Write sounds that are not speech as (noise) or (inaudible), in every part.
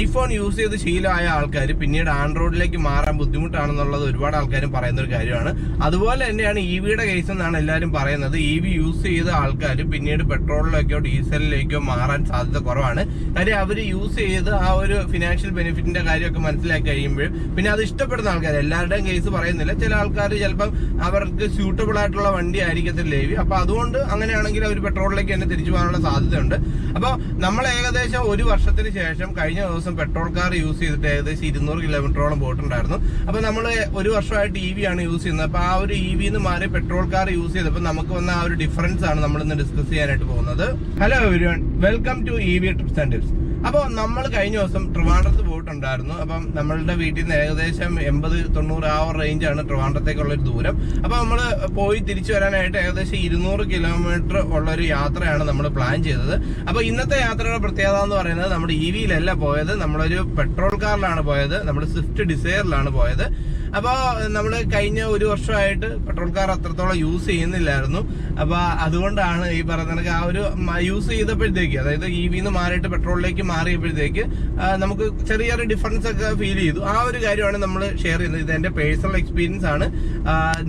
IPhone use ചെയ്ത് ശീലമായ ആൾക്കാർ പിന്നീട് ആൻഡ്രോയിഡിലേക്ക് മാറാൻ ബുദ്ധിമുട്ടാണെന്നുള്ളത് ഒരുപാട് ആൾക്കാരും പറയുന്ന ഒരു കാര്യമാണ്. അതുപോലെ തന്നെയാണ് ഇ വിയുടെ കേസ് എന്നാണ് എല്ലാവരും പറയുന്നത്. ഇ വി യൂസ് ചെയ്ത ആൾക്കാർ പിന്നീട് പെട്രോളിലേക്കോ ഡീസലിലേക്കോ മാറാൻ സാധ്യത കുറവാണ്. കാര്യം അവർ യൂസ് ചെയ്ത് ആ ഒരു ഫിനാൻഷ്യൽ ബെനിഫിറ്റിന്റെ കാര്യമൊക്കെ മനസ്സിലാക്കി കഴിയുമ്പോൾ പിന്നെ അത് ഇഷ്ടപ്പെടുന്ന ആൾക്കാർ എല്ലാവരുടെയും കേസ് പറയുന്നില്ല. ചില ആൾക്കാർ ചിലപ്പം അവർക്ക് സ്യൂട്ടബിൾ ആയിട്ടുള്ള വണ്ടി ആയിരിക്കത്തില്ല ഇ വി? അപ്പൊ അതുകൊണ്ട് അങ്ങനെയാണെങ്കിൽ അവർ പെട്രോളിലേക്ക് തന്നെ തിരിച്ചു പോകാനുള്ള സാധ്യതയുണ്ട്. അപ്പോൾ നമ്മൾ ഏകദേശം ഒരു വർഷത്തിന് ശേഷം കഴിഞ്ഞ ദിവസം പെട്രോൾ കാർ യൂസ് ചെയ്തിട്ട് ഏകദേശം ഇരുന്നൂറ് കിലോമീറ്ററോളം പോയിട്ടുണ്ടായിരുന്നു. അപ്പൊ നമ്മൾ ഒരു വർഷമായിട്ട് ഇ വി ആണ് യൂസ് ചെയ്യുന്നത്. അപ്പൊ ആ ഒരു ഇ വി എന്ന് മാറി പെട്രോൾ കാർ യൂസ് ചെയ്തപ്പോൾ നമുക്ക് വന്ന ആ ഒരു ഡിഫറൻസ് ആണ് നമ്മൾ ഇന്ന് ഡിസ്കസ് ചെയ്യാനായിട്ട് പോകുന്നത്. Hello everyone welcome to E V trips and tips അപ്പോൾ നമ്മൾ കഴിഞ്ഞ ദിവസം ട്രിവാൻഡ്രത്ത് പോയിട്ടുണ്ടായിരുന്നു അപ്പം നമ്മളുടെ വീട്ടിൽ നിന്ന് ഏകദേശം എൺപത് തൊണ്ണൂറ് ആ ഒരു റേഞ്ചാണ് ട്രിവാൻഡ്രത്തേക്കുള്ള ഒരു ദൂരം. അപ്പം നമ്മൾ പോയി തിരിച്ചു വരാനായിട്ട് ഏകദേശം ഇരുന്നൂറ് കിലോമീറ്റർ ഉള്ള ഒരു യാത്രയാണ് നമ്മൾ പ്ലാൻ ചെയ്തത്. അപ്പോൾ ഇന്നത്തെ യാത്രയുടെ പ്രത്യേകത എന്ന് പറയുന്നത് നമ്മുടെ ഇ വിയിലല്ല പോയത്. നമ്മളൊരു പെട്രോൾ കാറിലാണ് പോയത്. നമ്മുടെ സ്വിഫ്റ്റ് ഡിസയറിലാണ് പോയത്. അപ്പോൾ നമ്മൾ കഴിഞ്ഞ ഒരു വർഷമായിട്ട് പെട്രോൾ കാർ അത്രത്തോളം യൂസ് ചെയ്യുന്നില്ലായിരുന്നു. അപ്പൊ അതുകൊണ്ടാണ് ഈ പറയുന്ന ആ ഒരു യൂസ് ചെയ്തപ്പോഴത്തേക്ക് അതായത് ഇ വിന്ന് മാറിയിട്ട് പെട്രോളിലേക്ക് മാറിയപ്പോഴത്തേക്ക് നമുക്ക് നമുക്ക് ചെറിയൊരു ഡിഫറൻസ് ഒക്കെ ഫീൽ ചെയ്തു. ആ ഒരു കാര്യമാണ് നമ്മൾ ഷെയർ ചെയ്യുന്നത്. ഇത് എന്റെ പേഴ്സണൽ എക്സ്പീരിയൻസ് ആണ്.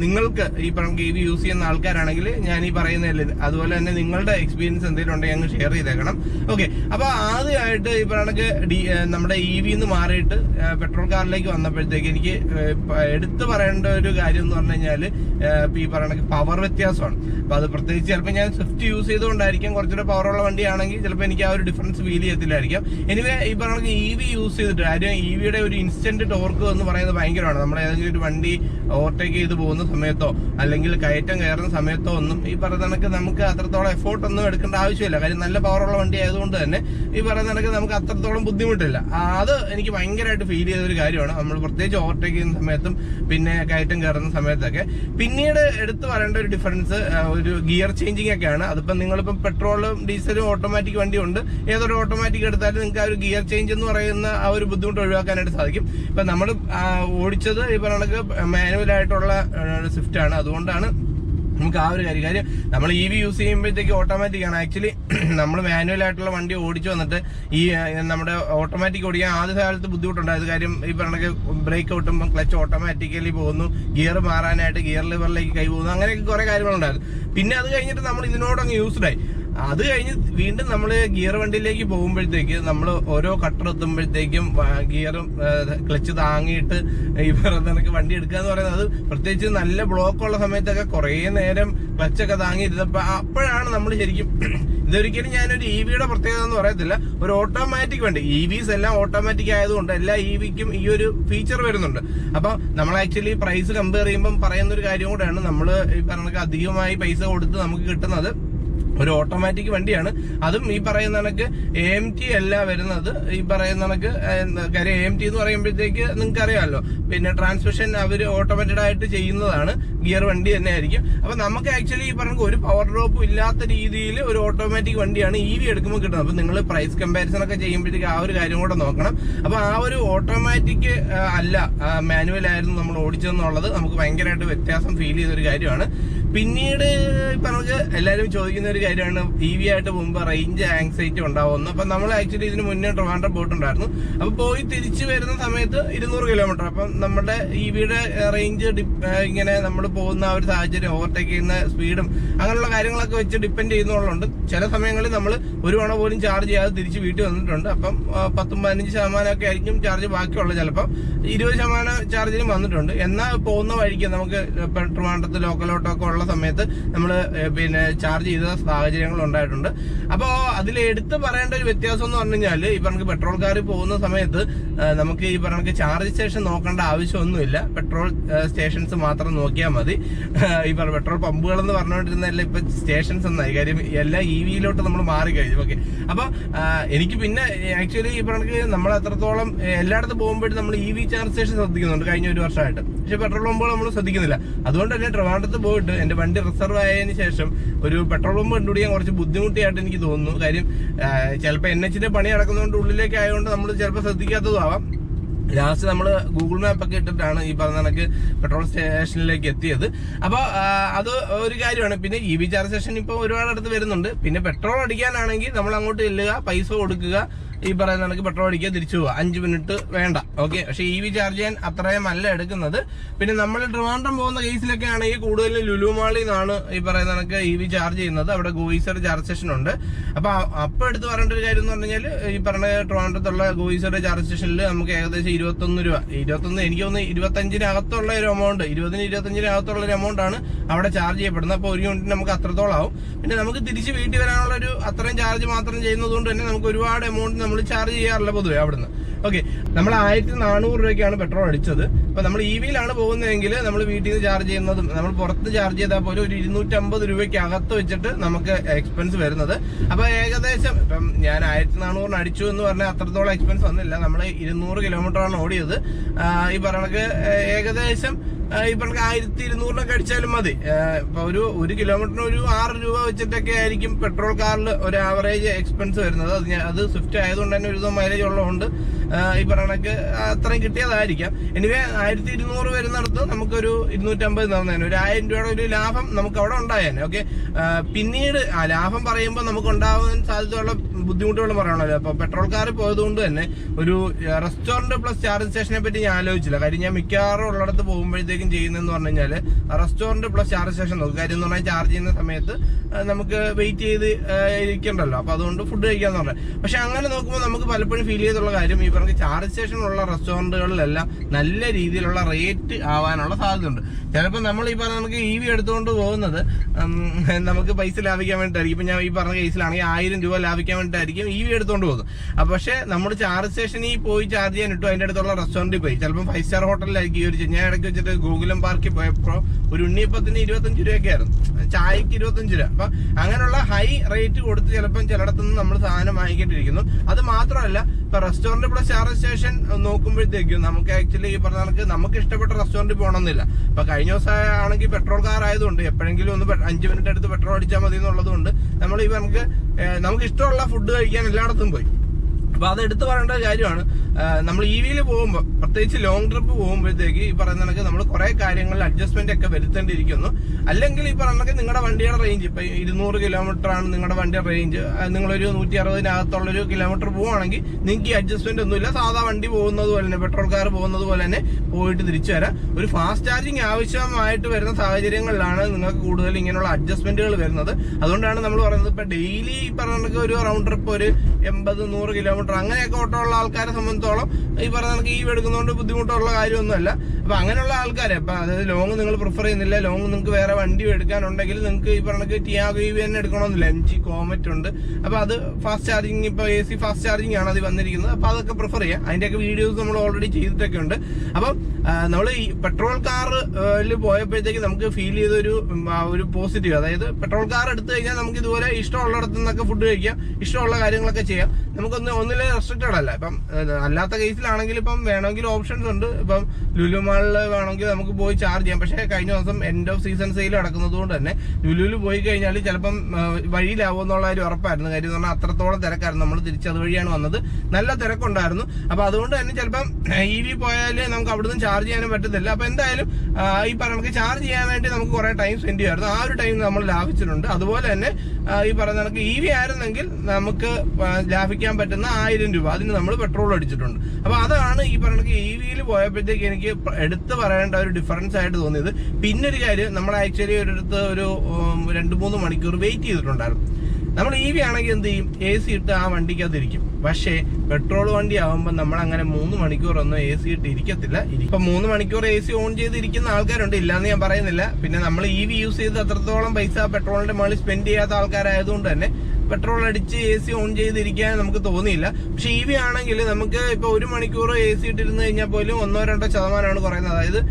നിങ്ങൾക്ക് ഈ പറഞ്ഞ ഇ വി യൂസ് ചെയ്യുന്ന ആൾക്കാരാണെങ്കിൽ ഞാൻ ഈ പറയുന്നില്ല അതുപോലെ തന്നെ നിങ്ങളുടെ എക്സ്പീരിയൻസ് എന്തെങ്കിലും ഉണ്ടെങ്കിൽ അങ്ങ് ഷെയർ ചെയ്തേക്കണം. ഓക്കെ അപ്പൊ ആദ്യമായിട്ട് ഈ പറഞ്ഞ നമ്മുടെ ഇ വിന്ന് മാറിയിട്ട് പെട്രോൾ കാറിലേക്ക് വന്നപ്പോഴത്തേക്ക് എനിക്ക് എടുത്തു പറയേണ്ട ഒരു കാര്യം എന്ന് പറഞ്ഞു കഴിഞ്ഞാൽ ആ, ഇപ്പൊ ഈ പറയണ പവർ വ്യത്യാസമാണ്. അപ്പൊ അത് പ്രത്യേകിച്ച് ചിലപ്പോൾ ഞാൻ സ്വിഫ്റ്റ് യൂസ് ചെയ്തുകൊണ്ടായിരിക്കും കുറച്ചുകൂടെ പവറുള്ള വണ്ടിയാണെങ്കിൽ ചിലപ്പോൾ എനിക്ക് ആ ഒരു ഡിഫറൻസ് ഫീൽ ചെയ്യത്തില്ലായിരിക്കും. എനിവേ ഈ പറയണ ഇ വി യൂസ് ചെയ്തിട്ട് കാര്യം ഇ വിയുടെ ഒരു ഇൻസ്റ്റന്റ് ടോർക്ക് എന്ന് പറയുന്നത് ഭയങ്കരമാണ്. നമ്മൾ ഏതെങ്കിലും ഒരു വണ്ടി ഓവർടേക്ക് ചെയ്ത് പോകുന്ന സമയത്തോ അല്ലെങ്കിൽ കയറ്റം കയറുന്ന സമയത്തോ ഒന്നും ഈ പറയുന്ന കണക്ക് നമുക്ക് അത്രത്തോളം എഫോർട്ട് ഒന്നും എടുക്കേണ്ട ആവശ്യമില്ല. കാര്യം നല്ല പവറുള്ള വണ്ടി ആയതുകൊണ്ട് തന്നെ ഈ പറയുന്ന കണക്ക് നമുക്ക് അത്രത്തോളം ബുദ്ധിമുട്ടില്ല. അത് എനിക്ക് ഭയങ്കരമായിട്ട് ഫീൽ ചെയ്ത ഒരു കാര്യമാണ്. നമ്മൾ പ്രത്യേകിച്ച് ഓവർടേക്ക് ചെയ്യുന്ന സമയത്തും പിന്നെ കയറ്റം കയറുന്ന സമയത്തൊക്കെ. പിന്നീട് എടുത്തു പറയേണ്ട ഒരു ഡിഫറൻസ് ഒരു ഗിയർ ചേഞ്ചിങ് ഒക്കെയാണ്. അതിപ്പോൾ നിങ്ങളിപ്പം പെട്രോളും ഡീസലും ഓട്ടോമാറ്റിക് വണ്ടി ഉണ്ട് ഏതൊരു ഓട്ടോമാറ്റിക് എടുത്താലും നിങ്ങൾക്ക് ആ ഒരു ഗിയർ ചേഞ്ച് എന്ന് പറയുന്ന ആ ഒരു ബുദ്ധിമുട്ട് ഒഴിവാക്കാനായിട്ട് സാധിക്കും. ഇപ്പൊ നമ്മൾ ഓടിച്ചത് ഈ നമുക്ക് മാനുവലായിട്ടുള്ള സ്വിഫ്റ്റ് ആണ്. അതുകൊണ്ടാണ് നമുക്ക് ആ ഒരു കാര്യം കാര്യം നമ്മൾ ഇ വി യൂസ് ചെയ്യുമ്പോഴത്തേക്ക് ഓട്ടോമാറ്റിക് ആണ്. ആക്ച്വലി (clears throat) നമ്മൾ മാനുവൽ ആയിട്ടുള്ള വണ്ടി ഓടിച്ചു വന്നിട്ട് ഈ നമ്മുടെ ഓട്ടോമാറ്റിക് ഓടിക്കാൻ ആദ്യ കാലത്ത് ബുദ്ധിമുട്ടുണ്ടായത് കാര്യം ഈ പറഞ്ഞ ബ്രേക്ക് ഔട്ടുമ്പോൾ ക്ലച്ച് ഓട്ടോമാറ്റിക്കലി പോകുന്നു. ഗിയർ മാറാനായിട്ട് ഗിയർ ലിവറിലേക്ക് കൈ പോകുന്നു. അങ്ങനെയൊക്കെ കുറെ കാര്യങ്ങളുണ്ടായിരുന്നു പിന്നെ അത് കഴിഞ്ഞിട്ട് നമ്മൾ ഇതിനോടങ്ങ് യൂസ്ഡ് ആയി. അത് കഴിഞ്ഞ് വീണ്ടും നമ്മൾ ഗിയർ വണ്ടിയിലേക്ക് പോകുമ്പോഴത്തേക്ക് നമ്മൾ ഓരോ കട്ടർ എത്തുമ്പോഴത്തേക്കും ഗിയറും ക്ലച്ച് താങ്ങിയിട്ട് ഈ പറഞ്ഞ വണ്ടി എടുക്കുക എന്ന് പറയുന്നത്. പ്രത്യേകിച്ച് നല്ല ബ്ലോക്ക് ഉള്ള സമയത്തൊക്കെ കുറേ നേരം ക്ലച്ചൊക്കെ താങ്ങിയിരുന്നപ്പോൾ അപ്പോഴാണ് നമ്മൾ ശരിക്കും (clears throat) ഇതൊരിക്കലും ഞാനൊരു ഇ വിയുടെ പ്രത്യേകത എന്ന് പറയത്തില്ല. ഒരു ഓട്ടോമാറ്റിക് വണ്ടി. ഇ വിസ് എല്ലാം ഓട്ടോമാറ്റിക് ആയതുകൊണ്ട് എല്ലാ ഇ വിക്കും ഈ ഒരു ഫീച്ചർ വരുന്നുണ്ട്. അപ്പൊ നമ്മൾ ആക്ച്വലി പ്രൈസ് കമ്പയർ ചെയ്യുമ്പോൾ പറയുന്ന ഒരു കാര്യം കൂടെയാണ് നമ്മൾ ഈ പറഞ്ഞ അധികമായി പൈസ കൊടുത്ത് നമുക്ക് കിട്ടുന്നത്. ഒരു ഓട്ടോമാറ്റിക് വണ്ടിയാണ്. അതും ഈ പറയുന്ന കണക്ക് എ എം ടി അല്ല വരുന്നത്. ഈ പറയുന്ന കണക്ക് കാര്യം എ എം ടി എന്ന് പറയുമ്പോഴത്തേക്ക് നിങ്ങൾക്ക് അറിയാമല്ലോ പിന്നെ ട്രാൻസ്മിഷൻ അവർ ഓട്ടോമാറ്റഡ് ആയിട്ട് ചെയ്യുന്നതാണ്. ഗിയർ വണ്ടി തന്നെ ആയിരിക്കും അപ്പൊ നമുക്ക് ആക്ച്വലി ഈ പറഞ്ഞ ഒരു പവർ ഡ്രോപ്പും ഇല്ലാത്ത രീതിയിൽ ഒരു ഓട്ടോമാറ്റിക് വണ്ടിയാണ് ഇ വി എടുക്കുമ്പോൾ കിട്ടുന്നത്. അപ്പൊ നിങ്ങൾ പ്രൈസ് കമ്പാരിസൺ ഒക്കെ ചെയ്യുമ്പോഴത്തേക്ക് ആ ഒരു കാര്യം കൂടെ നോക്കണം. അപ്പൊ ആ ഒരു ഓട്ടോമാറ്റിക് അല്ല മാനുവൽ ആയിരുന്നു നമ്മൾ ഓടിച്ചതെന്നുള്ളത്. നമുക്ക് ഭയങ്കരമായിട്ട് വ്യത്യാസം ഫീൽ ചെയ്ത ഒരു കാര്യമാണ്. പിന്നീട് ഇപ്പൊ നമുക്ക് എല്ലാവരും ചോദിക്കുന്ന ഒരു കാര്യമാണ് ഇ വി ആയിട്ട് പോകുമ്പോൾ റേഞ്ച് ആങ്സൈറ്റി ഉണ്ടാവുമെന്ന്. അപ്പൊ നമ്മൾ ആക്ച്വലി ഇതിന് മുന്നേ ട്രിവാൻഡ്രം പോയിട്ടുണ്ടായിരുന്നു. അപ്പൊ പോയി തിരിച്ചു വരുന്ന സമയത്ത് ഇരുന്നൂറ് കിലോമീറ്റർ അപ്പം നമ്മുടെ ഇ വിയുടെ റേഞ്ച് ഇങ്ങനെ നമ്മൾ പോകുന്ന ആ ഒരു സാഹചര്യം ഓവർടേക്ക് ചെയ്യുന്ന സ്പീഡും അങ്ങനെയുള്ള കാര്യങ്ങളൊക്കെ വെച്ച് ഡിപ്പെൻഡ് ചെയ്യുന്നുള്ളതുകൊണ്ട് ചില സമയങ്ങളിൽ നമ്മൾ ഒരു വണ പോലും ചാർജ് ചെയ്യാതെ തിരിച്ച് വീട്ടിൽ വന്നിട്ടുണ്ട്. അപ്പം പത്തും പതിനഞ്ച് ശതമാനമൊക്കെ ആയിരിക്കും ചാർജ് ബാക്കിയുള്ളത് ചിലപ്പം. ഇരുപത് ശതമാനം ചാർജിലും വന്നിട്ടുണ്ട്. എന്നാൽ പോകുന്ന വഴിക്ക് നമുക്ക് ട്രിവാൻഡ്രത്ത് ലോക്കലോട്ടൊക്കെ ഉള്ള സമയത്ത് നമ്മൾ പിന്നെ ചാർജ് ചെയ്ത സാഹചര്യങ്ങൾ ഉണ്ടായിട്ടുണ്ട്. അപ്പോൾ അതിൽ എടുത്ത് പറയേണ്ട ഒരു വ്യത്യാസം എന്ന് പറഞ്ഞു കഴിഞ്ഞാൽ ഈ പറഞ്ഞ പെട്രോൾ കാറിൽ പോകുന്ന സമയത്ത് നമുക്ക് ഈ പറഞ്ഞ ചാർജ് സ്റ്റേഷൻ നോക്കേണ്ട ആവശ്യമൊന്നുമില്ല. പെട്രോൾ സ്റ്റേഷൻസ് മാത്രം നോക്കിയാൽ മതി. ഈ പറഞ്ഞ പെട്രോൾ പമ്പുകൾ എന്ന് പറഞ്ഞുകൊണ്ടിരുന്നല്ല ഇപ്പൊ സ്റ്റേഷൻസ് എന്നായി കാര്യം എല്ലാം ഇ വിയിലോട്ട് നമ്മൾ മാറി കഴിഞ്ഞു ഓക്കെ അപ്പൊ എനിക്ക് പിന്നെ ആക്ച്വലി ഈ പറഞ്ഞ നമ്മൾ അത്രത്തോളം എല്ലായിടത്തും പോകുമ്പോഴും നമ്മൾ ഇ വി ചാർജ് സ്റ്റേഷൻ ശ്രദ്ധിക്കുന്നുണ്ട്. കഴിഞ്ഞ ഒരു വർഷമായിട്ട്. പക്ഷെ പെട്രോൾ പമ്പുകൾ നമ്മൾ ശ്രദ്ധിക്കുന്നില്ല. അതുകൊണ്ട് തന്നെ ട്രിവാൻഡ്രത്ത് പോയിട്ട് എന്റെ വണ്ടി റിസർവ് ആയതിനു ശേഷം ഒരു പെട്രോൾ പമ്പ് കണ്ടുപിടിക്കാൻ കുറച്ച് ബുദ്ധിമുട്ടിയായിട്ട് എനിക്ക് തോന്നുന്നു. കാര്യം ചിലപ്പോൾ എൻ എച്ചിന്റെ പണി നടക്കുന്നതുകൊണ്ട് ഉള്ളിലേക്ക് ആയതുകൊണ്ട് നമ്മൾ ചിലപ്പോൾ ശ്രദ്ധിക്കാത്തതും ആവാം. ലാസ്റ്റ് നമ്മൾ ഗൂഗിൾ മാപ്പ് ഒക്കെ ഇട്ടിട്ടാണ് ഈ പറഞ്ഞ കണക്ക് പെട്രോൾ സ്റ്റേഷനിലേക്ക് എത്തിയത്. അപ്പോൾ അത് ഒരു കാര്യമാണ്. പിന്നെ ഇ വി ചാർജ് സ്റ്റേഷൻ ഇപ്പോൾ ഒരുപാട് അടുത്ത് വരുന്നുണ്ട്. പിന്നെ പെട്രോൾ അടിക്കാനാണെങ്കിൽ നമ്മൾ അങ്ങോട്ട് ചെല്ലുക പൈസ കൊടുക്കുക ഈ പറയുന്ന കണക്ക് പെട്രോൾ അടിക്കുക തിരിച്ചു പോവുക. അഞ്ച് മിനിറ്റ് വേണ്ട. ഓക്കെ പക്ഷേ ഇ വി ചാർജ് ചെയ്യാൻ അത്രയും അല്ല എടുക്കുന്നത്. പിന്നെ നമ്മൾ ട്രിവാൻഡ്രം പോകുന്ന കേസിലൊക്കെ ആണെങ്കിൽ കൂടുതലും ലുലു മാളിൽ നിന്നാണ് ഈ പറയുന്ന കണക്ക് ഇ വി ചാർജ് ചെയ്യുന്നത്. അവിടെ ഗോയിസർ ചാർജ് സ്റ്റേഷൻ ഉണ്ട്. അപ്പൊ അപ്പൊ എടുത്ത് പറയേണ്ട ഒരു കാര്യം എന്ന് പറഞ്ഞു കഴിഞ്ഞാൽ ഈ പറഞ്ഞ ട്രിവാൻഡ്രത്തുള്ള ഗോയിസർ ചാർജ് സ്റ്റേഷനിൽ നമുക്ക് ഏകദേശം ഇരുപത്തൊന്ന് രൂപ. ഇരുപത്തൊന്ന് എനിക്ക് തോന്നുന്നു ഇരുപത്തഞ്ചിനകത്തുള്ള ഒരു എമൗണ്ട് ഇരുപതിന് ഇരുപത്തഞ്ചിനകത്തുള്ള ഒരു എമൗണ്ട് ആണ് അവിടെ ചാർജ് ചെയ്യപ്പെടുന്നത്. അപ്പോൾ ഒരു യൂണിറ്റ് നമുക്ക് അത്രത്തോളം ആവും പിന്നെ നമുക്ക് തിരിച്ച് വീട്ടിൽ വരാനുള്ള ഒരു അത്രയും ചാർജ് മാത്രം ചെയ്യുന്നത് കൊണ്ട് തന്നെ നമുക്ക് ഒരുപാട് എമൗണ്ട് നമ്മൾ ചാർജ് ചെയ്യാറില്ല പൊതുവെ അവിടുന്ന്. ഓക്കെ നമ്മൾ ആയിരത്തി നാനൂറ് രൂപയ്ക്കാണ് പെട്രോൾ അടിച്ചത്. അപ്പൊ നമ്മൾ ഇ വിയിലാണ് പോകുന്നതെങ്കിൽ നമ്മൾ വീട്ടിൽ നിന്ന് ചാർജ് ചെയ്യുന്നതും നമ്മൾ പുറത്ത് ചാർജ് ചെയ്താൽ പോലെ ഒരു ഇരുന്നൂറ്റമ്പത് രൂപയ്ക്ക് അകത്ത് വെച്ചിട്ട് നമുക്ക് എക്സ്പെൻസ് വരുന്നത്. അപ്പൊ ഏകദേശം ഇപ്പം ഞാൻ ആയിരത്തി നാനൂറിന് അടിച്ചു എന്ന് പറഞ്ഞാൽ അത്രത്തോളം എക്സ്പെൻസ് വന്നില്ല. നമ്മൾ ഇരുന്നൂറ് കിലോമീറ്റർ ആണ് ഓടിയത്. ഈ പറഞ്ഞ ഏകദേശം പറഞ്ഞ ആയിരത്തി ഇരുന്നൂറിനൊക്കെ അടിച്ചാലും മതി. ഇപ്പൊ ഒരു ഒരു കിലോമീറ്ററിന് ഒരു ആറ് രൂപ വെച്ചിട്ടൊക്കെ ആയിരിക്കും പെട്രോൾ കാറിൽ ഒരു ആവറേജ് എക്സ്പെൻസ് വരുന്നത്. അത് അത് സ്വിഫ്റ്റ് ആയതുകൊണ്ട് തന്നെ ഒരു മൈലേജ് ഉള്ളതുകൊണ്ട് ഈ പറയണക്ക് അത്രയും കിട്ടിയതായിരിക്കാം. എനിവേ ആയിരത്തി ഇരുന്നൂറ് വരുന്നിടത്ത് നമുക്കൊരു ഇരുന്നൂറ്റമ്പത് തന്നേനെ ഒരു ആയിരം രൂപയുടെ ഒരു ലാഭം നമുക്ക് അവിടെ ഉണ്ടായേനെ ഓക്കെ പിന്നീട് ആ ലാഭം പറയുമ്പോൾ നമുക്ക് ഉണ്ടാവാൻ സാധ്യതയുള്ള ബുദ്ധിമുട്ടുകൾ പറയണല്ലോ അപ്പൊ പെട്രോൾ കാറിൽ പോയതുകൊണ്ട് തന്നെ ഒരു റെസ്റ്റോറന്റ് പ്ലസ് ചാർജ് സ്റ്റേഷനെ പറ്റി ഞാൻ ആലോചിച്ചില്ല. കാര്യം ഞാൻ മിക്കവാറും ഉള്ളിടത്ത് പോകുമ്പോഴത്തേക്കും ചെയ്യുന്നതെന്ന് പറഞ്ഞു കഴിഞ്ഞാൽ റെസ്റ്റോറന്റ് പ്ലസ് ചാർജ് സ്റ്റേഷൻ നോക്കും കാര്യം എന്ന് പറഞ്ഞാൽ ചാർജ് ചെയ്യുന്ന സമയത്ത് നമുക്ക് വെയിറ്റ് ചെയ്ത് ഇരിക്കണ്ടല്ലോ. അപ്പൊ അതുകൊണ്ട് ഫുഡ് കഴിക്കാന്ന് പറഞ്ഞത് പക്ഷെ അങ്ങനെ നോക്കുമ്പോൾ നമുക്ക് പലപ്പോഴും ഫീൽ ചെയ്തുള്ള കാര്യം ഈ പറഞ്ഞ ചാർജ് സ്റ്റേഷൻ ഉള്ള റെസ്റ്റോറന്റുകളിലെല്ലാം നല്ല രീതിയിലുള്ള റേറ്റ് ആവാനുള്ള സാധ്യതയുണ്ട്. ചിലപ്പോൾ നമ്മൾ ഈ പറഞ്ഞ നമുക്ക് ഇ വി എടുത്തുകൊണ്ട് പോകുന്നത് നമുക്ക് പൈസ ലാഭിക്കാൻ വേണ്ടിയിട്ടായിരിക്കും. ഇപ്പം ഞാൻ ഈ പറഞ്ഞ കേസിലാണെങ്കിൽ ആയിരം രൂപ ലാഭിക്കാൻ വേണ്ടിയിട്ടായിരിക്കും ഇ വി എടുത്തുകൊണ്ട് പോകുന്നത്. അപ്പോൾ പക്ഷേ നമ്മൾ ചാർജ് സ്റ്റേഷനിൽ പോയി ചാർജ് ചെയ്യാൻ ഇട്ടു അതിന്റെ അടുത്തുള്ള റെസ്റ്റോറന്റിൽ പോയി. ചിലപ്പോൾ ഫൈവ് സ്റ്റാർ ഹോട്ടലിലായിരിക്കും ഈ ഒരു ഞാൻ ഇടയ്ക്ക് വെച്ചിട്ട് ഗോകുലം പാർക്കിൽ പോയപ്പോൾ ഒരു ഉണ്ണിയപ്പത്തിന് ഇരുപത്തഞ്ച് രൂപയൊക്കെ ആയിരുന്നു ചായക്ക് ഇരുപത്തഞ്ച് രൂപ. അപ്പൊ അങ്ങനെയുള്ള ഹൈ റേറ്റ് കൊടുത്ത് ചിലപ്പം ചിലയിടത്തുനിന്ന് നമ്മൾ സാധനം വാങ്ങിക്കേണ്ടിയിരിക്കുന്നു. അത് മാത്രമല്ല ഇപ്പൊ റെസ്റ്റോറന്റ് പ്ലസ് ചാർജ് സ്റ്റേഷൻ നോക്കുമ്പോഴത്തേക്കും നമുക്ക് ആക്ച്വലി ഈ പറഞ്ഞ കണക്ക് നമുക്ക് ഇഷ്ടപ്പെട്ട റെസ്റ്റോറന്റിൽ പോകണമെന്നില്ല. അപ്പൊ കഴിഞ്ഞ ദിവസം ആണെങ്കിൽ പെട്രോൾ കാർ ആയതുകൊണ്ട് എപ്പോഴെങ്കിലും ഒന്ന് അഞ്ച് മിനിറ്റ് എടുത്ത് പെട്രോൾ അടിച്ചാൽ മതി എന്നുള്ളതുകൊണ്ട് നമ്മൾ ഈ നമുക്ക് നമുക്ക് ഇഷ്ടമുള്ള ഫുഡ് കഴിക്കാൻ എല്ലായിടത്തും പോയി. അപ്പൊ അത് എടുത്തു പറയേണ്ട കാര്യമാണ്. നമ്മൾ ഇ വിയിൽ പോകുമ്പോൾ പ്രത്യേകിച്ച് ലോങ് ട്രിപ്പ് പോകുമ്പോഴത്തേക്ക് ഈ പറയുന്ന കണക്ക് നമ്മൾ കുറെ കാര്യങ്ങളിൽ അഡ്ജസ്റ്റ്മെന്റ് ഒക്കെ വരുത്തേണ്ടിയിരിക്കുന്നു. അല്ലെങ്കിൽ ഈ പറഞ്ഞ കണക്ക് നിങ്ങളുടെ വണ്ടിയുടെ റേഞ്ച് ഇപ്പൊ ഇരുന്നൂറ് കിലോമീറ്റർ ആണ് നിങ്ങളുടെ വണ്ടിയുടെ റേഞ്ച് നിങ്ങളൊരു നൂറ്റി അറുപതിനകത്തുള്ളൊരു കിലോമീറ്റർ പോവുകയാണെങ്കിൽ നിങ്ങൾക്ക് ഈ അഡ്ജസ്റ്റ്മെന്റ് ഒന്നുമില്ല. സാധാ വണ്ടി പോകുന്നത് പോലെ തന്നെ പെട്രോൾ കാർ പോകുന്നത് പോലെ തന്നെ പോയിട്ട് തിരിച്ചു വരാം. ഒരു ഫാസ്റ്റ് ചാർജിങ് ആവശ്യമായിട്ട് വരുന്ന സാഹചര്യങ്ങളിലാണ് നിങ്ങൾക്ക് കൂടുതൽ ഇങ്ങനെയുള്ള അഡ്ജസ്റ്റ്മെന്റുകൾ വരുന്നത്. അതുകൊണ്ടാണ് നമ്മൾ പറയുന്നത് ഇപ്പൊ ഡെയിലി പറഞ്ഞ ഒരു റൗണ്ട് ട്രിപ്പ് ഒരു എൺപത് നൂറ് കിലോമീറ്റർ അങ്ങനെയൊക്കെ ഓട്ടമുള്ള ആൾക്കാരെ സംബന്ധിച്ചോളം ഈ പറഞ്ഞ നമുക്ക് ഈ എടുക്കുന്നതുകൊണ്ട് ബുദ്ധിമുട്ടുള്ള കാര്യമൊന്നുമല്ല. അപ്പൊ അങ്ങനെയുള്ള ആൾക്കാരെ അപ്പൊ അതായത് ലോങ് നിങ്ങൾ പ്രിഫർ ചെയ്യുന്നില്ല ലോങ് നിങ്ങൾക്ക് വേറെ വണ്ടി എടുക്കാനുണ്ടെങ്കിൽ നിങ്ങൾക്ക് ഈ പറഞ്ഞ ടിയാഗോ ഇ വി തന്നെ എടുക്കണമെന്നില്ല. എം ജി കോമറ്റ് ഉണ്ട്. അപ്പൊ അത് ഫാസ്റ്റ് ചാർജിങ് ഇപ്പൊ എ സി ഫാസ്റ്റ് ചാർജിങ് ആണ് അത് വന്നിരിക്കുന്നത്. അപ്പൊ അതൊക്കെ പ്രിഫർ ചെയ്യാം. അതിന്റെയൊക്കെ വീഡിയോസ് നമ്മൾ ഓൾറെഡി ചെയ്തിട്ടൊക്കെ ഉണ്ട്. അപ്പൊ നമ്മൾ ഈ പെട്രോൾ കാറിൽ പോയപ്പോഴത്തേക്ക് നമുക്ക് ഫീൽ ചെയ്തൊരു ഒരു പോസിറ്റീവ് അതായത് പെട്രോൾ കാർ എടുത്തു കഴിഞ്ഞാൽ നമുക്ക് ഇതുപോലെ ഇഷ്ടമുള്ളിടത്തു നിന്നൊക്കെ ഫുഡ് കഴിക്കാം. ഇഷ്ടമുള്ള കാര്യങ്ങളൊക്കെ ചെയ്യാം. നമുക്കൊന്ന് ഒന്നിലെ റെസ്ട്രിക്റ്റഡ് അല്ല. ഇപ്പം അല്ലാത്ത കേസിലാണെങ്കിൽ ഇപ്പം വേണമെങ്കിൽ ഓപ്ഷൻസ് ഉണ്ട്. ഇപ്പം ലുലു മാളിൽ വേണമെങ്കിൽ നമുക്ക് പോയി ചാർജ് ചെയ്യാം. പക്ഷേ കഴിഞ്ഞ ദിവസം എൻഡ് ഓഫ് സീസൺ സെയിൽ നടക്കുന്നത് കൊണ്ട് തന്നെ ലുലുവിൽ പോയി കഴിഞ്ഞാൽ ചിലപ്പം വഴിയിലാവും എന്നുള്ള ഒരു ഉറപ്പായിരുന്നു. കാര്യം എന്ന് പറഞ്ഞാൽ അത്രത്തോളം തിരക്കായിരുന്നു. നമ്മൾ തിരിച്ച് അതുവഴിയാണ് വന്നത്. നല്ല തിരക്കുണ്ടായിരുന്നു. അപ്പം അതുകൊണ്ട് തന്നെ ചിലപ്പം ഇ വി പോയാൽ നമുക്ക് അവിടുന്ന് ചാർജ് ചെയ്യാനും പറ്റത്തില്ല. അപ്പം എന്തായാലും ഈ പറഞ്ഞ ചാർജ് ചെയ്യാൻ വേണ്ടി നമുക്ക് കുറെ ടൈം സ്പെൻഡ് ചെയ്യുമായിരുന്നു. ആ ഒരു ടൈം നമ്മൾ ലാഭിച്ചിട്ടുണ്ട്. അതുപോലെ തന്നെ ഈ പറയുന്ന നമുക്ക് ഇ വി ആയിരുന്നെങ്കിൽ നമുക്ക് ലാഭിക്കാൻ പറ്റുന്ന ആയിരം രൂപ. അതിന് നമ്മൾ പെട്രോൾ അടിച്ചിട്ടുണ്ട്. അപ്പൊ അതാണ് ഈ പറഞ്ഞ ഇ വിയിൽ പോയപ്പോഴത്തേക്ക് എനിക്ക് എടുത്തു പറയേണ്ട ഒരു ഡിഫറൻസ് ആയിട്ട് തോന്നിയത്. പിന്നെ ഒരു കാര്യം നമ്മൾ ആക്ച്വലി ഒരിടത്ത് ഒരു രണ്ട് മൂന്ന് മണിക്കൂർ വെയിറ്റ് ചെയ്തിട്ടുണ്ടായിരുന്നു. നമ്മൾ ഇ വി ആണെങ്കിൽ എന്ത് ചെയ്യും? എ സി ഇട്ട് ആ വണ്ടിക്കകത്ത് ഇരിക്കും. പക്ഷേ പെട്രോൾ വണ്ടി ആകുമ്പോൾ നമ്മൾ അങ്ങനെ മൂന്ന് മണിക്കൂറൊന്നും എ സി ഇട്ട് ഇരിക്കത്തില്ല. ഇപ്പൊ മൂന്ന് മണിക്കൂർ എ സി ഓൺ ചെയ്തിരിക്കുന്ന ആൾക്കാരുണ്ട്. ഇല്ലാന്ന് ഞാൻ പറയുന്നില്ല. പിന്നെ നമ്മൾ ഇ വി യൂസ് ചെയ്ത് അത്രത്തോളം പൈസ പെട്രോളിന്റെ മുകളിൽ സ്പെൻഡ് ചെയ്യാത്ത ആൾക്കാരായതുകൊണ്ട് തന്നെ പെട്രോൾ അടിച്ച് എ സി ഓൺ ചെയ്തിരിക്കാൻ നമുക്ക് തോന്നിയില്ല. പക്ഷെ ഇ വി ആണെങ്കിൽ നമുക്ക് ഇപ്പൊ ഒരു മണിക്കൂർ എ സി ഇട്ടിരുന്ന് കഴിഞ്ഞാൽ പോലും ഒന്നോ രണ്ടോ ശതമാനമാണ് കുറയുന്നത്. അതായത്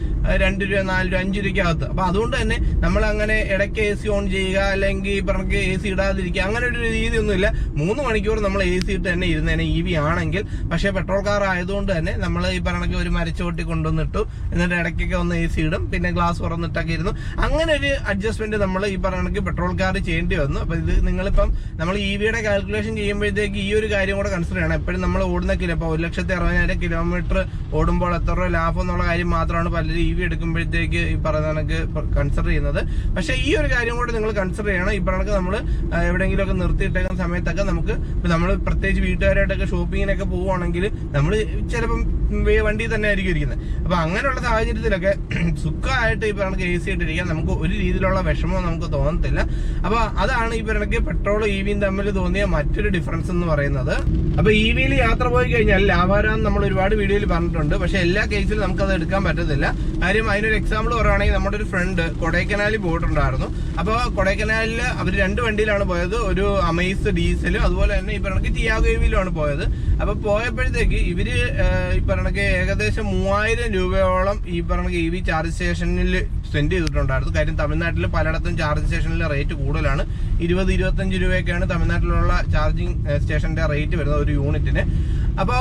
രണ്ടു രൂപ നാല് രൂപ അഞ്ച് രൂപയ്ക്കകത്ത്. അപ്പൊ അതുകൊണ്ട് തന്നെ നമ്മൾ അങ്ങനെ ഇടയ്ക്ക് എ സി ഓൺ ചെയ്യുക അല്ലെങ്കിൽ പറഞ്ഞ എ സി ഇടാതിരിക്കുക അങ്ങനെ ഒരു രീതിയൊന്നുമില്ല. മൂന്ന് മണിക്കൂർ നമ്മൾ എ സി ഇട്ട് തന്നെ ഇരുന്നേനെ ഇ വി ആണെങ്കിൽ. പക്ഷെ പെട്രോൾ കാർ ആയതുകൊണ്ട് തന്നെ നമ്മൾ ഈ പറഞ്ഞ ഒരു മരച്ചോട്ടി കൊണ്ടുവന്നിട്ടു. എന്നിട്ട് ഇടയ്ക്കൊക്കെ ഒന്ന് എ സി ഇടും. പിന്നെ ഗ്ലാസ് തുറന്നിട്ടൊക്കെ ഇരുന്നു. അങ്ങനെ ഒരു അഡ്ജസ്റ്റ്മെന്റ് നമ്മൾ ഈ പറഞ്ഞ പെട്രോൾ കാർ ചെയ്യേണ്ടി വന്നു. അപ്പൊ ഇത് നിങ്ങളിപ്പം നമ്മൾ നമ്മൾ ഇ വിയുടെ കാൽക്കുലേഷൻ ചെയ്യുമ്പോഴത്തേക്ക് ഈ ഒരു കാര്യം കൂടെ കൺസിഡർ ചെയ്യണം. എപ്പോഴും നമ്മൾ ഓടുന്ന കിലോ ഇപ്പോൾ ഒരു ലക്ഷത്തി അറുപതിനായിരം കിലോമീറ്റർ ഓടുമ്പോൾ എത്ര രൂപ ലാഭം എന്നുള്ള കാര്യം മാത്രമാണ് പലരും ഇ വി എടുക്കുമ്പോഴത്തേക്ക് ഈ പറയുന്ന കണക്ക് കൺസിഡർ ചെയ്യുന്നത്. പക്ഷേ ഈ ഒരു കാര്യം കൂടെ നിങ്ങൾ കൺസിഡർ ചെയ്യണം. ഈ പറഞ്ഞ നമ്മൾ എവിടെയെങ്കിലുമൊക്കെ നിർത്തിയിട്ടേക്കുന്ന സമയത്തൊക്കെ നമുക്ക് നമ്മൾ പ്രത്യേകിച്ച് വീട്ടുകാരായിട്ടൊക്കെ ഷോപ്പിങ്ങിനൊക്കെ പോവുകയാണെങ്കിൽ നമ്മൾ ചിലപ്പം വണ്ടി തന്നെ ആയിരിക്കും ഇരിക്കുന്നത്. അപ്പൊ അങ്ങനെയുള്ള സാഹചര്യത്തിലൊക്കെ (clears throat) സുഖമായിട്ട് ഈ പറഞ്ഞ എ സി ഇട്ടിരിക്കാൻ നമുക്ക് ഒരു രീതിയിലുള്ള വിഷമം നമുക്ക് തോന്നത്തില്ല. അപ്പൊ അതാണ് ഈ പറഞ്ഞ പെട്രോൾ ഇ വിയും തമ്മിൽ തോന്നിയ മറ്റൊരു ഡിഫറൻസ് എന്ന് പറയുന്നത് അപ്പൊ ഇ വിയിൽ യാത്ര പോയി കഴിഞ്ഞാൽ ലാഭാരം നമ്മൾ ഒരുപാട് വീഡിയോയിൽ പറഞ്ഞിട്ടുണ്ട് പക്ഷെ എല്ലാ കേസിലും നമുക്കത് എടുക്കാൻ പറ്റത്തില്ല. കാര്യം അതിനൊരു എക്സാമ്പിൾ പറയുകയാണെങ്കിൽ നമ്മുടെ ഒരു ഫ്രണ്ട് കൊടൈക്കനാലിൽ പോയിട്ടുണ്ടായിരുന്നു. അപ്പോൾ കൊടൈക്കനാലിൽ അവർ രണ്ട് വണ്ടിയിലാണ് പോയത് ഒരു അമേസ് ഡീസലും അതുപോലെ തന്നെ ഈ പറഞ്ഞ ടിയാഗോയിലാണ് പോയത്. അപ്പൊ പോയപ്പോഴത്തേക്ക് ഇവർ ഈ പറഞ്ഞ ഏകദേശം മൂവായിരം രൂപയോളം ഈ പറഞ്ഞ ഇ വി ചാർജ് സ്റ്റേഷനിൽ സ്പെൻഡ് ചെയ്തിട്ടുണ്ടായിരുന്നു. കാര്യം തമിഴ്നാട്ടിൽ പലയിടത്തും ചാർജ് സ്റ്റേഷനിലെ റേറ്റ് കൂടുതലാണ്. ഇരുപത് ഇരുപത്തഞ്ച് രൂപയൊക്കെയാണ് തമിഴ്നാട്ടിലുള്ള ചാർജിങ് സ്റ്റേഷന്റെ റേറ്റ് വരുന്നത് ഒരു യൂണിറ്റിന് അപ്പോൾ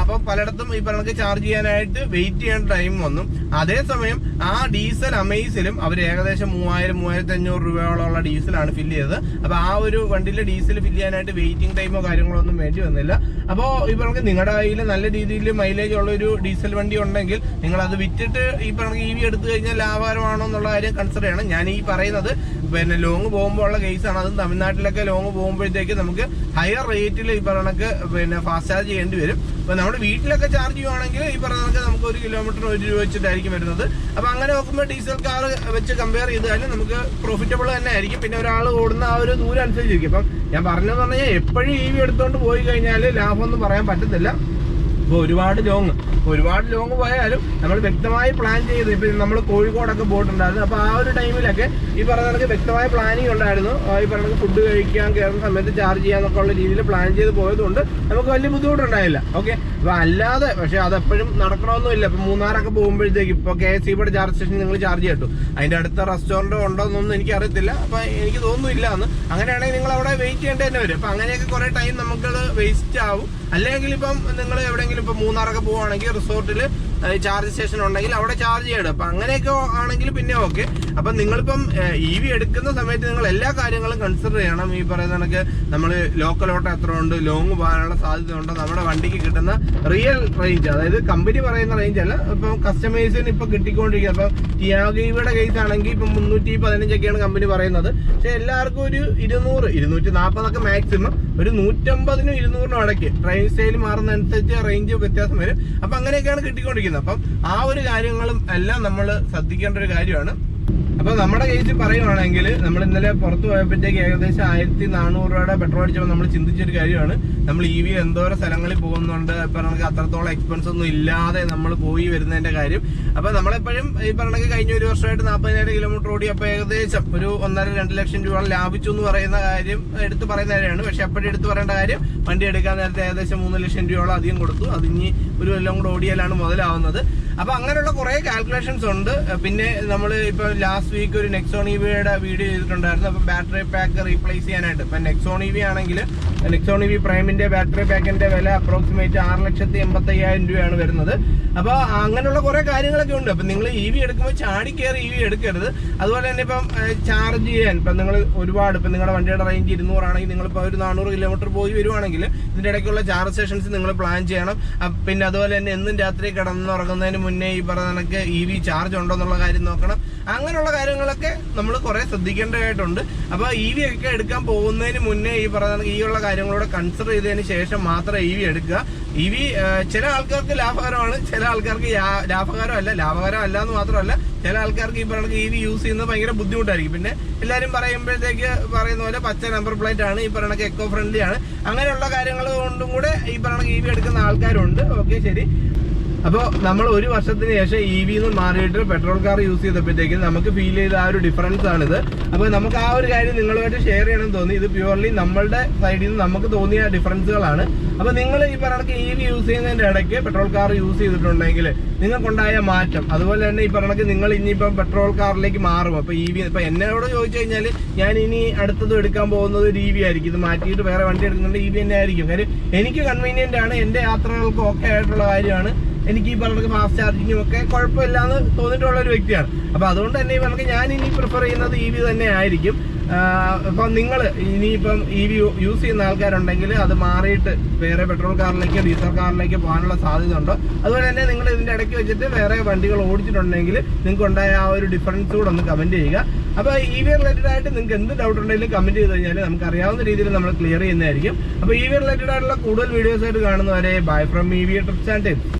അപ്പോൾ പലയിടത്തും ഈ പറഞ്ഞ ചാർജ് ചെയ്യാനായിട്ട് വെയിറ്റ് ചെയ്യാൻ ടൈം വന്നു. അതേസമയം ആ ഡീസൽ അമേസിലും അവർ ഏകദേശം മൂവായിരം മൂവായിരത്തി അഞ്ഞൂറ് രൂപയോളമുള്ള ഡീസലാണ് ഫില്ല് ചെയ്തത്. അപ്പോൾ ആ ഒരു വണ്ടിയിലെ ഡീസൽ ഫില്ല് ചെയ്യാനായിട്ട് വെയിറ്റിംഗ് ടൈമോ കാര്യങ്ങളോ ഒന്നും വേണ്ടി വന്നില്ല. അപ്പോൾ ഈ പറഞ്ഞ നിങ്ങളുടെ കയ്യിൽ നല്ല രീതിയിൽ മൈലേജ് ഉള്ള ഒരു ഡീസൽ വണ്ടി ഉണ്ടെങ്കിൽ നിങ്ങൾ അത് വിറ്റിട്ട് ഈ പറഞ്ഞ ഇ വി എടുത്തു കഴിഞ്ഞാൽ ലാഭകരമാണോ എന്നുള്ള കാര്യം കൺസിഡർ ചെയ്യണം. ഞാൻ ഈ പറയുന്നത് പിന്നെ ലോങ് പോകുമ്പോൾ ഉള്ള കേസാണ് അതും തമിഴ്നാട്ടിലൊക്കെ ലോങ് പോകുമ്പോഴത്തേക്ക് നമുക്ക് ഹയർ റേറ്റിൽ ഈ പറയണക്ക് പിന്നെ ഫാസ്റ്റ് ചാർജ് ചെയ്യേണ്ടി വരും. അപ്പൊ നമ്മുടെ വീട്ടിലൊക്കെ ചാർജ് ചെയ്യുവാണെങ്കിൽ ഈ പറഞ്ഞ നമുക്ക് ഒരു കിലോമീറ്റർ ഒരു രൂപ വെച്ചിട്ടായിരിക്കും വരുന്നത്. അപ്പൊ അങ്ങനെ നോക്കുമ്പോൾ ഡീസൽ കാർ വെച്ച് കമ്പയർ ചെയ്താലും നമുക്ക് പ്രോഫിറ്റബിൾ തന്നെ ആയിരിക്കും. പിന്നെ ഒരാൾ ഓടുന്ന ആ ഒരു ദൂരം അനുസരിച്ചിരിക്കും. അപ്പം ഞാൻ പറഞ്ഞതെന്ന് പറഞ്ഞാൽ എപ്പോഴും ഇ വി എടുത്തോണ്ട് പോയി കഴിഞ്ഞാൽ ലാഭമൊന്നും പറയാൻ പറ്റത്തില്ല. ഇപ്പോൾ ഒരുപാട് ലോങ് ഒരുപാട് ലോങ് പോയാലും നമ്മൾ വ്യക്തമായി പ്ലാൻ ചെയ്ത്. ഇപ്പൊ നമ്മൾ കോഴിക്കോടൊക്കെ പോയിട്ടുണ്ടായിരുന്നു. അപ്പോൾ ആ ഒരു ടൈമിലൊക്കെ ഈ പറഞ്ഞ കണക്ക് വ്യക്തമായ പ്ലാനിങ് ഉണ്ടായിരുന്നു. ഈ പറഞ്ഞ ഫുഡ് കഴിക്കാൻ കയറുന്ന സമയത്ത് ചാർജ് ചെയ്യാന്നൊക്കെ ഉള്ള രീതിയിൽ പ്ലാൻ ചെയ്ത് പോയതുകൊണ്ട് നമുക്ക് വലിയ ബുദ്ധിമുട്ടുണ്ടായില്ല. ഓക്കെ അപ്പോൾ അല്ലാതെ പക്ഷേ അതെപ്പോഴും നടക്കണമെന്നില്ല ഇപ്പൊ മൂന്നാറൊക്കെ പോകുമ്പോഴത്തേക്ക് ഇപ്പൊ കെ എസ് സിയുടെ ചാർജ് സ്റ്റേഷൻ നിങ്ങൾ ചാർജ് ചെയ്തു അതിന്റെ അടുത്ത റെസ്റ്റോറന്റ് ഉണ്ടോ എന്നൊന്നും എനിക്ക് അറിയത്തില്ല അപ്പൊ എനിക്ക് തോന്നുന്നില്ല എന്ന്. അങ്ങനെയാണെങ്കിൽ നിങ്ങൾ അവിടെ വെയിറ്റ് ചെയ്യേണ്ടി തന്നെ വരും. അപ്പൊ അങ്ങനെയൊക്കെ കുറേ ടൈം നമുക്ക് വേസ്റ്റ് ആവും. അല്ലെങ്കിൽ ഇപ്പം നിങ്ങൾ എവിടെയെങ്കിലും ഇപ്പം മൂന്നാറൊക്കെ പോവുകയാണെങ്കിൽ റിസോർട്ടിൽ ചാർജ് സ്റ്റേഷൻ ഉണ്ടെങ്കിൽ അവിടെ ചാർജ് ചെയ്യണം. അപ്പൊ അങ്ങനെയൊക്കെ ആണെങ്കിൽ പിന്നെ ഓക്കെ അപ്പൊ നിങ്ങളിപ്പം ഇ വി എടുക്കുന്ന സമയത്ത് നിങ്ങൾ എല്ലാ കാര്യങ്ങളും കൺസിഡർ ചെയ്യണം. ഈ പറയുന്ന കണക്ക് നമ്മൾ ലോക്കൽ ഓട്ടം എത്ര ഉണ്ട് ലോങ് പോകാനുള്ള സാധ്യത ഉണ്ടോ നമ്മുടെ വണ്ടിക്ക് കിട്ടുന്ന റിയൽ റേഞ്ച് അതായത് കമ്പനി പറയുന്ന റേഞ്ച് അല്ല. ഇപ്പം കസ്റ്റമേഴ്സിന് ഇപ്പൊ കിട്ടിക്കൊണ്ടിരിക്കുക. അപ്പൊ ടിയാഗിയുടെ കേസ് ആണെങ്കിൽ ഇപ്പം മുന്നൂറ്റി പതിനഞ്ചൊക്കെയാണ് കമ്പനി പറയുന്നത്. പക്ഷെ എല്ലാവർക്കും ഒരു ഇരുന്നൂറ് ഇരുന്നൂറ്റി നാൽപ്പതൊക്കെ മാക്സിമം ഒരു നൂറ്റമ്പതിനും ഇരുന്നൂറിനും ഇടയ്ക്ക്. ട്രെയിൻ സ്റ്റൈൽ മാറുന്ന അനുസരിച്ച് റേഞ്ച് വ്യത്യാസം വരും. അപ്പൊ അങ്ങനെയൊക്കെയാണ് കിട്ടിക്കൊണ്ടിരിക്കുന്നത്. അപ്പം ആ ഒരു കാര്യങ്ങളും എല്ലാം നമ്മൾ ശ്രദ്ധിക്കേണ്ട ഒരു കാര്യമാണ്. അപ്പൊ നമ്മുടെ കേസ് പറയുവാണെങ്കിൽ നമ്മൾ ഇന്നലെ പുറത്തു പോയപ്പോഴത്തേക്ക് ഏകദേശം ആയിരത്തി നാനൂറ് രൂപയുടെ പെട്രോൾ അടിച്ചപ്പോൾ നമ്മൾ ചിന്തിച്ചൊരു കാര്യമാണ്. നമ്മൾ ഇ വി എന്തോരം സ്ഥലങ്ങളിൽ പോകുന്നുണ്ട് ഇപ്പൊ നമുക്ക് അത്രത്തോളം എക്സ്പെൻസ് ഒന്നും ഇല്ലാതെ നമ്മൾ പോയി വരുന്നതിന്റെ കാര്യം. അപ്പൊ നമ്മളെപ്പോഴും ഈ പറഞ്ഞ കഴിഞ്ഞ ഒരു വർഷമായിട്ട് നാൽപ്പതിനായിരം കിലോമീറ്റർ ഓടി അപ്പൊ ഏകദേശം ഒരു ഒന്നര രണ്ട് ലക്ഷം രൂപ ലാഭിച്ചു എന്ന് പറയുന്ന കാര്യം എടുത്ത് പറയുന്ന കാര്യമാണ്. പക്ഷെ അപ്പോഴും എടുത്ത് പറയേണ്ട കാര്യം വണ്ടി എടുക്കാൻ നേരത്തെ ഏകദേശം മൂന്ന് ലക്ഷം രൂപയോളം അധികം കൊടുത്തു. അതിഞ്ഞ് ഒരു കൊല്ലം കൂടെ ഓടിയാലാണ് മുതലാവുന്നത്. അപ്പൊ അങ്ങനെയുള്ള കുറെ കാൽക്കുലേഷൻസ് ഉണ്ട്. പിന്നെ നമ്മൾ ഇപ്പൊ ലാസ്റ്റ് വീക്ക് ഒരു നെക്സോൺ ഇ വിയുടെ വീഡിയോ ചെയ്തിട്ടുണ്ടായിരുന്നു. അപ്പോൾ ബാറ്ററി പാക്ക് റീപ്ലേസ് ചെയ്യാനായിട്ട്. ഇപ്പം നെക്സോൺ ഇ വി ആണെങ്കിൽ നെക്സോൺ ഇ വി പ്രൈമിന്റെ ബാറ്ററി പാക്കിന്റെ വില അപ്രോക്സിമേറ്റ് ആറ് ലക്ഷത്തി എൺപത്തയ്യായിരം രൂപയാണ് വരുന്നത്. അപ്പോൾ അങ്ങനെയുള്ള കുറേ കാര്യങ്ങളൊക്കെ ഉണ്ട്. അപ്പം നിങ്ങൾ ഇ വി എടുക്കുമ്പോൾ ചാടി കയറി ഇ വി എടുക്കരുത്. അതുപോലെ തന്നെ ഇപ്പം ചാർജ് ചെയ്യാൻ. ഇപ്പം നിങ്ങൾ ഒരുപാട് ഇപ്പം നിങ്ങളുടെ വണ്ടിയുടെ റേഞ്ച് ഇരുന്നൂറാണെങ്കിൽ നിങ്ങൾ ഇപ്പോൾ ഒരു നാനൂറ് കിലോമീറ്റർ പോയി വരുവാണെങ്കിൽ ഇതിന്റെ ഇടയ്ക്കുള്ള ചാർജ് സ്റ്റേഷൻസ് നിങ്ങൾ പ്ലാൻ ചെയ്യണം. പിന്നെ അതുപോലെ തന്നെ എന്നും രാത്രി കിടന്നുറങ്ങുന്നതിന് മുന്നേ ഈ പറഞ്ഞ കണക്ക് ഇ വി ചാർജ് ഉണ്ടോ എന്നുള്ള കാര്യം നോക്കണം. അങ്ങനെയുള്ള കാര്യങ്ങളൊക്കെ നമ്മൾ കുറെ ശ്രദ്ധിക്കേണ്ടതായിട്ടുണ്ട്. അപ്പൊ ഇ വി ഒക്കെ എടുക്കാൻ പോകുന്നതിന് മുന്നേ ഈ പറഞ്ഞ ഈ ഉള്ള കാര്യങ്ങളോട് കൺസിഡർ ചെയ്തതിന് ശേഷം മാത്രം ഇ വി എടുക്കുക. ഇ വി ചില ആൾക്കാർക്ക് ലാഭകരമാണ് ചില ആൾക്കാർക്ക് ലാഭകരമല്ല ലാഭകരമല്ല എന്ന് മാത്രമല്ല ചില ആൾക്കാർക്ക് ഈ പറയുന്ന ഇ വി യൂസ് ചെയ്യുന്നത് ഭയങ്കര ബുദ്ധിമുട്ടായിരിക്കും. പിന്നെ എല്ലാവരും പറയുമ്പോഴത്തേക്ക് പറയുന്ന പോലെ പച്ച നമ്പർ പ്ലേറ്റ് ആണ് ഈ പറയണ എക്കോ ഫ്രണ്ട്ലി ആണ്. അങ്ങനെയുള്ള കാര്യങ്ങൾ കൊണ്ടും കൂടെ ഈ പറയണ ഇ വി എടുക്കുന്ന ആൾക്കാരുണ്ട്. ഓക്കെ ശരി. അപ്പോൾ നമ്മൾ ഒരു വർഷത്തിന് ശേഷം ഇ വി നിന്ന് മാറിയിട്ട് പെട്രോൾ കാർ യൂസ് ചെയ്തപ്പോഴത്തേക്കും നമുക്ക് ഫീൽ ചെയ്ത ആ ഒരു ഡിഫറൻസ് ആണിത്. അപ്പോൾ നമുക്ക് ആ ഒരു കാര്യം നിങ്ങളുമായിട്ട് ഷെയർ ചെയ്യണം തോന്നി. ഇത് പ്യുവർലി നമ്മളുടെ സൈഡിൽ നിന്ന് നമുക്ക് തോന്നിയ ഡിഫറൻസുകളാണ് അപ്പോൾ നിങ്ങൾ ഈ പറഞ്ഞ ഇ വി യൂസ് ചെയ്യുന്നതിന്റെ ഇടയ്ക്ക് പെട്രോൾ കാർ യൂസ് ചെയ്തിട്ടുണ്ടെങ്കിൽ നിങ്ങൾക്കുണ്ടായ മാറ്റം. അതുപോലെ തന്നെ ഈ പറഞ്ഞ നിങ്ങൾ ഇനിയിപ്പം പെട്രോൾ കാറിലേക്ക് മാറും. അപ്പോൾ ഇ വി ഇപ്പം എന്നോട് ചോദിച്ചു കഴിഞ്ഞാൽ ഞാൻ ഇനി അടുത്തത് എടുക്കാൻ പോകുന്നത് ഒരു ഇ വി ആയിരിക്കും. ഇത് മാറ്റിയിട്ട് വേറെ വണ്ടി എടുക്കുന്നുണ്ട് ഇ വി തന്നെ ആയിരിക്കും. കാര്യം എനിക്ക് കൺവീനിയന്റ് ആണ്. എന്റെ യാത്രകൾക്ക് ഓക്കെ ആയിട്ടുള്ള കാര്യമാണ്. എനിക്ക് ഈ പറഞ്ഞ ഫാസ്റ്റ് ചാർജിങ്ങും ഒക്കെ കുഴപ്പമില്ലാന്ന് തോന്നിയിട്ടുള്ള ഒരു വ്യക്തിയാണ്. അപ്പൊ അതുകൊണ്ട് തന്നെ ഈ പറഞ്ഞ ഞാൻ ഇനി പ്രിഫർ ചെയ്യുന്നത് ഇ വി തന്നെ ആയിരിക്കും. ഇപ്പം നിങ്ങൾ ഇനിയിപ്പം ഇ വി യൂസ് ചെയ്യുന്ന ആൾക്കാരുണ്ടെങ്കിൽ അത് മാറിയിട്ട് വേറെ പെട്രോൾ കാറിലേക്കോ ഡീസൽ കാറിലേക്കോ പോകാനുള്ള സാധ്യത ഉണ്ടോ അതുപോലെ തന്നെ നിങ്ങൾ ഇതിന്റെ ഇടയ്ക്ക് വെച്ചിട്ട് വേറെ വണ്ടികൾ ഓടിച്ചിട്ടുണ്ടെങ്കിൽ നിങ്ങൾക്ക് ഉണ്ടായ ആ ഒരു ഡിഫറൻസ് കൂടെ ഒന്ന് കമന്റ് ചെയ്യുക. അപ്പോൾ ഇ വി റിലേറ്റഡ് ആയിട്ട് നിങ്ങൾക്ക് എന്ത് ഡൗട്ട് ഉണ്ടെങ്കിലും കമന്റ് ചെയ്ത് കഴിഞ്ഞാൽ നമുക്ക് അറിയാവുന്ന രീതിയിൽ നമ്മൾ ക്ലിയർ ചെയ്യുന്നതായിരിക്കും. അപ്പോൾ ഇ വി റിലേറ്റഡ് ആയിട്ടുള്ള കൂടുതൽ വീഡിയോസ് ആയിട്ട് കാണുന്നവരെ bye from E V trips and